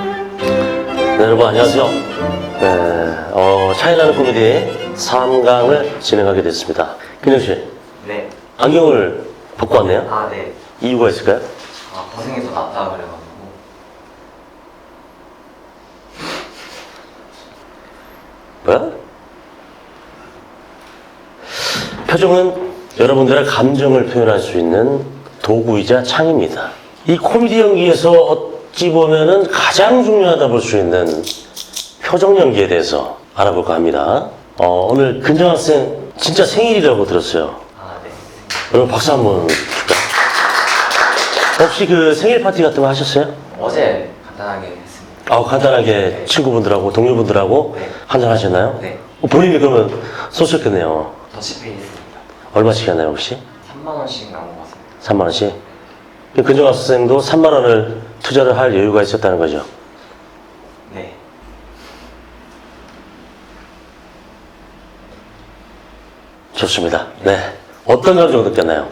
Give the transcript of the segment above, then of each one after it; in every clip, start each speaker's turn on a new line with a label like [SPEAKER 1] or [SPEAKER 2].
[SPEAKER 1] 네, 여러분 안녕하세요. 네, 어, 차이나는 코미디 3강을 진행하게 됐습니다. 근영 씨,
[SPEAKER 2] 네.
[SPEAKER 1] 안경을 벗고 왔네요.
[SPEAKER 2] 아, 네.
[SPEAKER 1] 이유가 있을까요?
[SPEAKER 2] 아, 고생해서 낫다 그래가지고.
[SPEAKER 1] 뭐야? 표정은 여러분들의 감정을 표현할 수 있는 도구이자 창입니다. 이 코미디 연기에서 어찌 보면은 가장 중요하다 볼 수 있는 표정 연기에 대해서 알아볼까 합니다. 어, 오늘 근정 학생 진짜 생일이라고 들었어요.
[SPEAKER 2] 아, 네.
[SPEAKER 1] 여러분 박수 한번 줄까요? 혹시 그 생일 파티 같은 거 하셨어요?
[SPEAKER 2] 어제 간단하게 했습니다.
[SPEAKER 1] 아, 간단하게 친구분들하고 동료분들하고
[SPEAKER 2] 네.
[SPEAKER 1] 한잔 하셨나요?
[SPEAKER 2] 네.
[SPEAKER 1] 어, 본인이 그러면 쏘셨겠네요.
[SPEAKER 2] 더치페이 했습니다.
[SPEAKER 1] 얼마씩 하나요 혹시?
[SPEAKER 2] 3만원씩 나온 것 같습니다.
[SPEAKER 1] 3만 원씩? 그럼 근정 학생도 3만 원을 투자를 할 여유가 있었다는 거죠.
[SPEAKER 2] 네.
[SPEAKER 1] 좋습니다. 네. 어떤 감정 느꼈나요?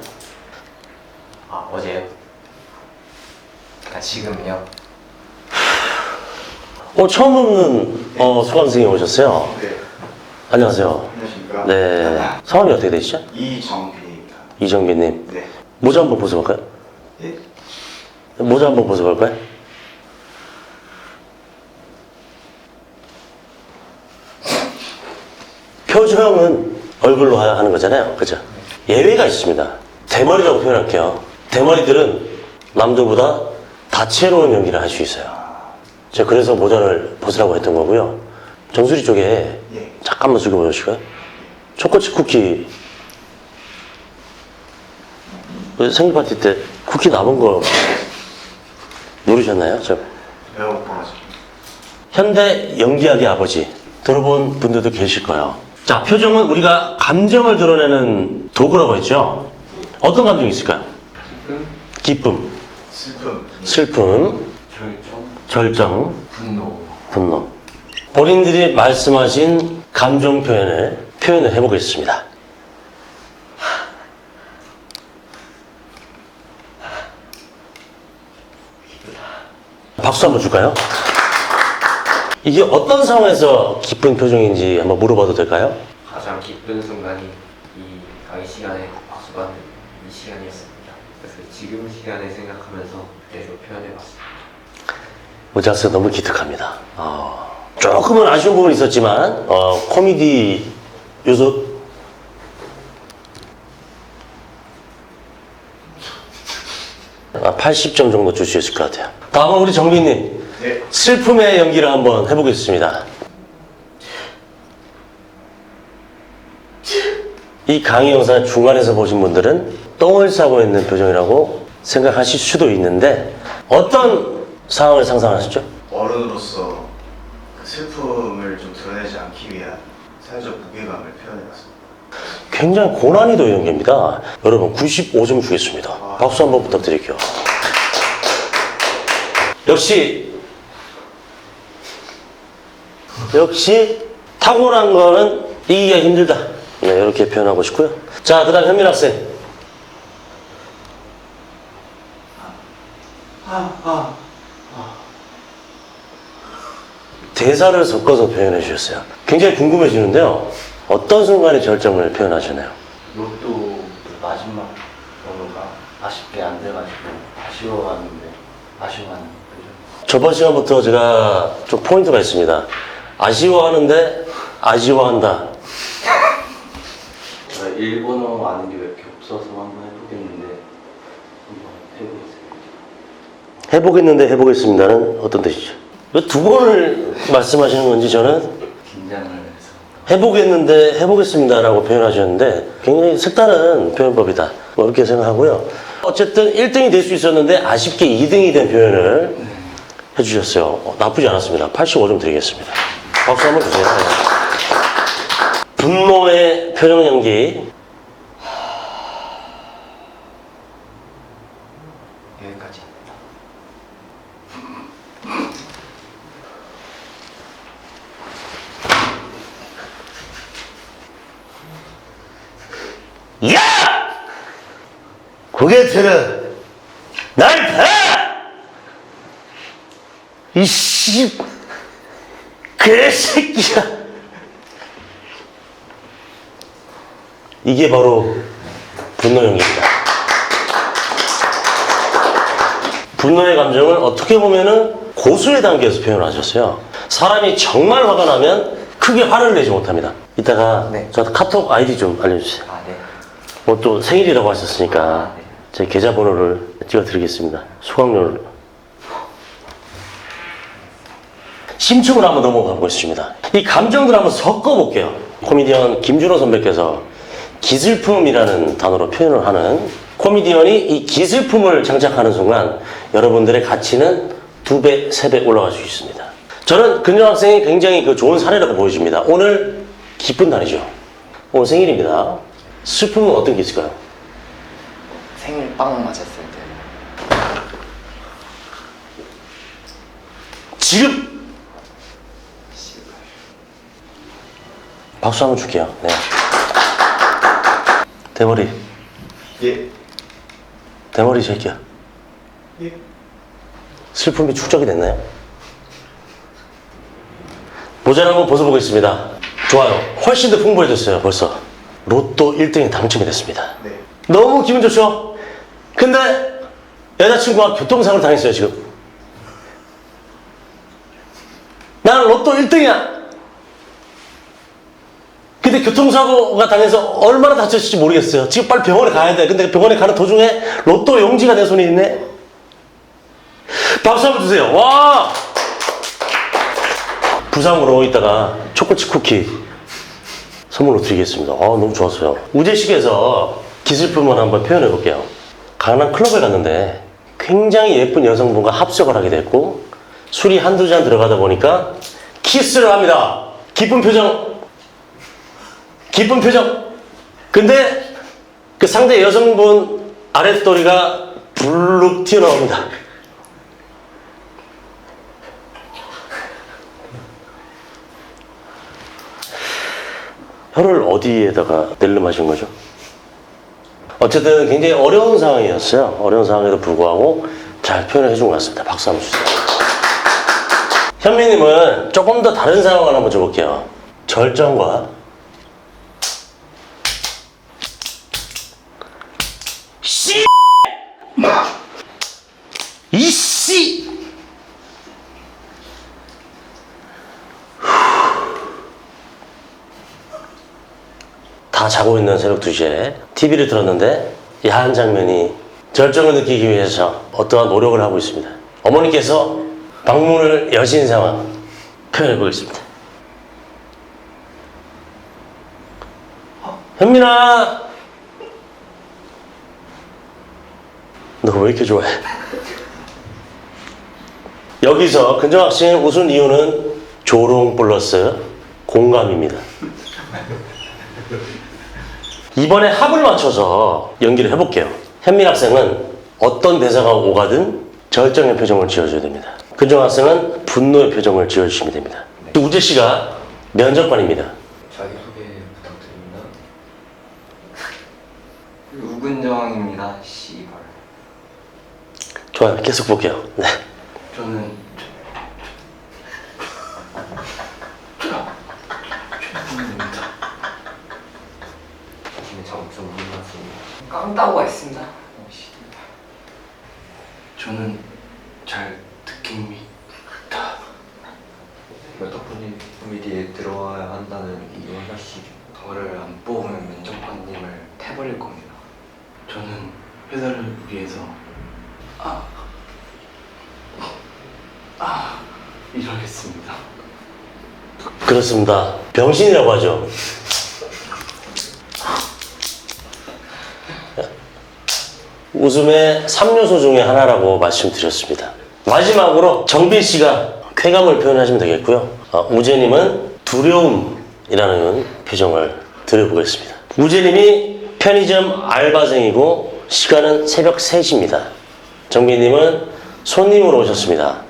[SPEAKER 2] 아, 어제요? 아, 지금요?
[SPEAKER 1] 어, 처음 없는 어, 수강생이 오셨어요.
[SPEAKER 3] 네,
[SPEAKER 1] 안녕하세요.
[SPEAKER 3] 안녕하십니까.
[SPEAKER 1] 네. 성함이 어떻게 되시죠?
[SPEAKER 3] 이정빈입니다.
[SPEAKER 1] 이정빈님.
[SPEAKER 3] 네.
[SPEAKER 1] 모자 한번 벗어볼까요?
[SPEAKER 3] 예?
[SPEAKER 1] 모자 한번 벗어볼까요? 표정은 얼굴로 하는 거잖아요. 그죠? 예외가 있습니다. 대머리라고 표현할게요. 대머리들은 남들보다 다채로운 연기를 할 수 있어요. 제가 그래서 모자를 벗으라고 했던 거고요. 정수리 쪽에
[SPEAKER 3] 예.
[SPEAKER 1] 잠깐만 숙여 보실까요? 초코칩 쿠키 그 생일 파티 때 쿠키 남은 거 누르셨나요? 저
[SPEAKER 3] 배고파가지고.
[SPEAKER 1] 현대 연기학의 아버지 들어본 분들도 계실 거예요. 자, 표정은 우리가 감정을 드러내는 도구라고 했죠. 어떤 감정이 있을까요? 기쁨,
[SPEAKER 3] 슬픔.
[SPEAKER 1] 슬픔,
[SPEAKER 2] 절정,
[SPEAKER 1] 절정,
[SPEAKER 2] 분노.
[SPEAKER 1] 분노. 본인들이 말씀하신 감정 표현을 표현을 해보겠습니다. 박수 한번 줄까요? 이게 어떤 상황에서 기쁜 표정인지 한번 물어봐도 될까요?
[SPEAKER 2] 가장 기쁜 순간이 이 강의 시간에 박수 받는 이 시간이었습니다. 그래서 지금 시간에 생각하면서 그대로 표현해봤습니다.
[SPEAKER 1] 모자스 너무 기특합니다. 어, 조금은 아쉬운 부분이 있었지만 어, 코미디 요소 아, 80점 정도 줄 수 있을 것 같아요. 다음은 우리 정빈님
[SPEAKER 3] 네.
[SPEAKER 1] 슬픔의 연기를 한번 해보겠습니다. 이 강의 영상 중간에서 보신 분들은 똥을 싸고 있는 표정이라고 생각하실 수도 있는데 어떤 상황을 상상하시죠?
[SPEAKER 3] 어른으로서 그 슬픔을 좀 드러내지 않기 위한 사회적 무게감을 표현해봤습니다.
[SPEAKER 1] 굉장히 고난이도 연기입니다. 여러분 95점 주겠습니다. 박수 한번 부탁드릴게요. 역시 역시 타고난 거는 이기가 힘들다. 네, 이렇게 표현하고 싶고요. 자, 그 다음 현민 학생. 대사를 섞어서 표현해 주셨어요. 굉장히 궁금해지는데요. 어떤 순간에 절정을 표현하시나요?
[SPEAKER 4] 로또 그 마지막 번호가 아쉽게 안 돼가지고 아쉬워하는데 아쉬워하는 거죠.
[SPEAKER 1] 저번 시간부터 제가 좀 포인트가 있습니다. 아쉬워하는데 아쉬워한다.
[SPEAKER 4] 제가 일본어 아는 게 왜 이렇게 없어서 한번 해보겠는데 한번 해보겠습니다.
[SPEAKER 1] 해보겠는데 해보겠습니다는 어떤 뜻이죠? 왜 두 번을 말씀하시는 건지 저는
[SPEAKER 4] 긴장을
[SPEAKER 1] 해보겠는데 해보겠습니다라고 표현하셨는데 굉장히 색다른 표현법이다. 뭐 이렇게 생각하고요. 어쨌든 1등이 될 수 있었는데 아쉽게 2등이 된 표현을 해주셨어요. 어, 나쁘지 않았습니다. 85점 드리겠습니다. 박수 한번 주세요. 분노의 표정 연기.
[SPEAKER 2] 여기까지.
[SPEAKER 1] 야! 고개 들어! 날 봐! 이씨 개새끼야 이게 바로 분노 연기입니다 분노의 감정을 어떻게 보면은 고수의 단계에서 표현하셨어요 사람이 정말 화가 나면 크게 화를 내지 못합니다 이따가
[SPEAKER 2] 네.
[SPEAKER 1] 저한테 카톡 아이디 좀 알려주세요
[SPEAKER 2] 아, 네.
[SPEAKER 1] 뭐 또 생일이라고 하셨으니까. 제 계좌번호를 찍어드리겠습니다. 수강료를. 심층으로 한번 넘어가 보겠습니다. 이 감정들 한번 섞어볼게요. 코미디언 김준호 선배께서 기슬품이라는 단어로 표현을 하는 코미디언이 이 기슬품을 장착하는 순간 여러분들의 가치는 두 배, 세 배 올라갈 수 있습니다. 저는 근정 학생이 굉장히 그 좋은 사례라고 보여집니다. 오늘 기쁜 날이죠. 오늘 생일입니다. 슬픔은 어떤 게 있을까요?
[SPEAKER 5] 생일 빵 맞았을 때
[SPEAKER 1] 지금 박수 한번 줄게요. 네. 대머리,
[SPEAKER 3] 예.
[SPEAKER 1] 대머리 새끼야.
[SPEAKER 3] 예.
[SPEAKER 1] 슬픔이 축적이 됐나요? 모자를 한번 벗어보겠습니다. 좋아요. 훨씬 더 풍부해졌어요, 벌써. 로또 1등에 당첨이 됐습니다.
[SPEAKER 3] 네.
[SPEAKER 1] 너무 기분 좋죠? 근데 여자친구가 교통사고를 당했어요, 지금. 나는 로또 1등이야. 근데 교통사고가 당해서 얼마나 다쳤을지 모르겠어요. 지금 빨리 병원에 가야 돼. 근데 병원에 가는 도중에 로또 용지가 내 손에 있네. 박수 한번 주세요. 와! 부상으로 이따가 초코칩 쿠키 선물로 드리겠습니다. 아, 너무 좋았어요. 우재식에서 기술품을 한번 표현해 볼게요. 강남 클럽에 갔는데 굉장히 예쁜 여성분과 합석을 하게 됐고 술이 한두 잔 들어가다 보니까 키스를 합니다. 기쁜 표정. 기쁜 표정. 근데 그 상대 여성분 아랫도리가 불룩 튀어나옵니다. 혀를 어디에다가 낼름하신 거죠? 어쨌든 굉장히 어려운 상황이었어요. 어려운 상황에도 불구하고 잘 표현을 해준 것 같습니다. 박수 한번 주세요. 현미님은 조금 더 다른 상황을 한번 줘볼게요. 절정과 씨! 이씨! 다 자고 있는 새벽 2시에 TV를 틀었는데 야한 장면이 절정을 느끼기 위해서 어떠한 노력을 하고 있습니다. 어머니께서 방문을 여신 상황 표현해 보겠습니다. 현민아! 너 왜 이렇게 좋아해? 여기서 근정학생 웃은 이유는 조롱 플러스 공감입니다. 이번에 합을 맞춰서 연기를 해볼게요. 현민 학생은 어떤 대사가 오가든 절정의 표정을 지어줘야 됩니다. 근정 학생은 분노의 표정을 지어주시면 됩니다. 우재 씨가 면접관입니다.
[SPEAKER 2] 자기소개 부탁드립니다.
[SPEAKER 5] 우근정입니다 씨발
[SPEAKER 1] 좋아요. 계속 볼게요. 네.
[SPEAKER 5] 저는
[SPEAKER 2] 근데 저좀 몰랐습니다.
[SPEAKER 5] 깡따구가 있습니다. 저는 잘 듣깁니다
[SPEAKER 2] 몇 분이 코미디에 들어와야 한다는 하나씩
[SPEAKER 5] 저를 안 뽑으면 면접관님을 태버릴 겁니다 저는 회사를 위해서 아, 아 이러겠습니다
[SPEAKER 1] 그렇습니다. 병신이라고 하죠. 웃음의 3요소 중에 하나라고 말씀드렸습니다. 마지막으로 정빈 씨가 쾌감을 표현하시면 되겠고요. 어, 우재님은 두려움이라는 표정을 드려보겠습니다. 우재님이 편의점 알바생이고 시간은 새벽 3시입니다. 정빈님은 손님으로 오셨습니다.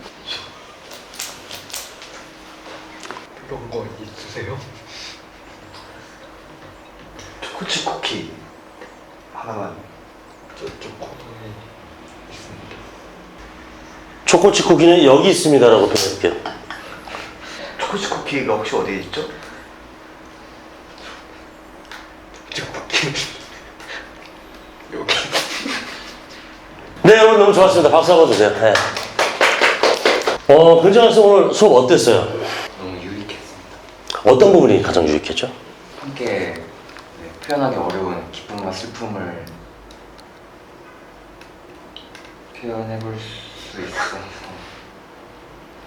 [SPEAKER 2] 그런 거 있으세요?
[SPEAKER 3] 초코칩 쿠키 하나만.
[SPEAKER 2] 저쪽 코너에 있습니다.
[SPEAKER 1] 초코치 쿠키는 여기 있습니다라고 표현할게요.
[SPEAKER 3] 초코치 쿠키가 혹시 어디에 있죠?
[SPEAKER 1] 네, 여러분 너무 좋았습니다. 박수 한번 주세요. 네. 어, 근정 학생 오늘 수업 어땠어요?
[SPEAKER 4] 너무 유익했습니다.
[SPEAKER 1] 어떤 부분이 가장 유익했죠?
[SPEAKER 4] 함께 네, 표현하기 어려운 기쁨과 슬픔을 표현해볼 수 있어서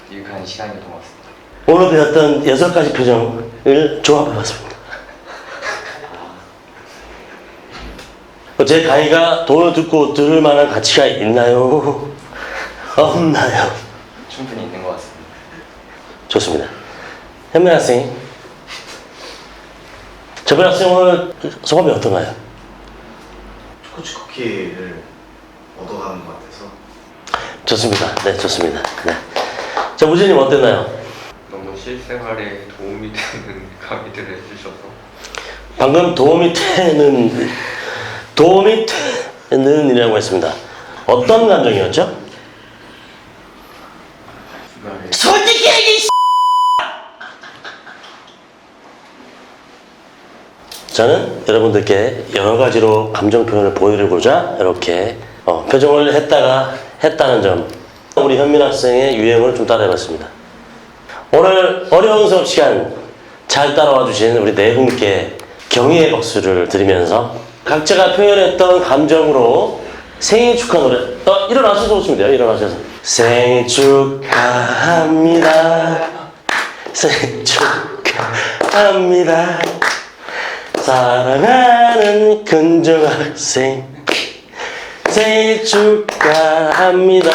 [SPEAKER 4] 유익한 시간이었던 것 같습니다.
[SPEAKER 1] 오늘 배웠던 여섯 가지 표정을 조합해봤습니다. 어, 제 강의가 돈을 듣고 들을 만한 가치가 있나요? 없나요?
[SPEAKER 4] 충분히 있는 것 같습니다.
[SPEAKER 1] 좋습니다. 현민 학생. 저번 학생 오늘 소감이 어떤가요?
[SPEAKER 3] 초코치 쿠키를 얻어가는 것 같아서
[SPEAKER 1] 좋습니다. 네, 좋습니다. 네. 자, 우진님 어땠나요?
[SPEAKER 2] 너무 실생활에 도움이 되는 강의들을 해주셔서
[SPEAKER 1] 방금 도움이 되는, 도움이 되는 이라고 했습니다. 어떤 감정이었죠? 솔직히 얘기 저는 여러분들께 여러 가지로 감정 표현을 보여드리고자 이렇게 어, 표정을 했다가 했다는 점. 우리 현민 학생의 유행을 좀 따라해봤습니다. 오늘 어려운 수업 시간 잘 따라와 주신 우리 네 분께 경의의 박수를 드리면서 각자가 표현했던 감정으로 생일 축하 노래 어, 일어나셔서 오시면 돼요 일어나셔서. 생일 축하합니다. 생일 축하합니다. 사랑하는 근정 학생 생일 축하합니다.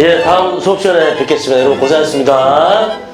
[SPEAKER 1] 예 다음 수업 시간에 뵙겠습니다. 여러분 고생하셨습니다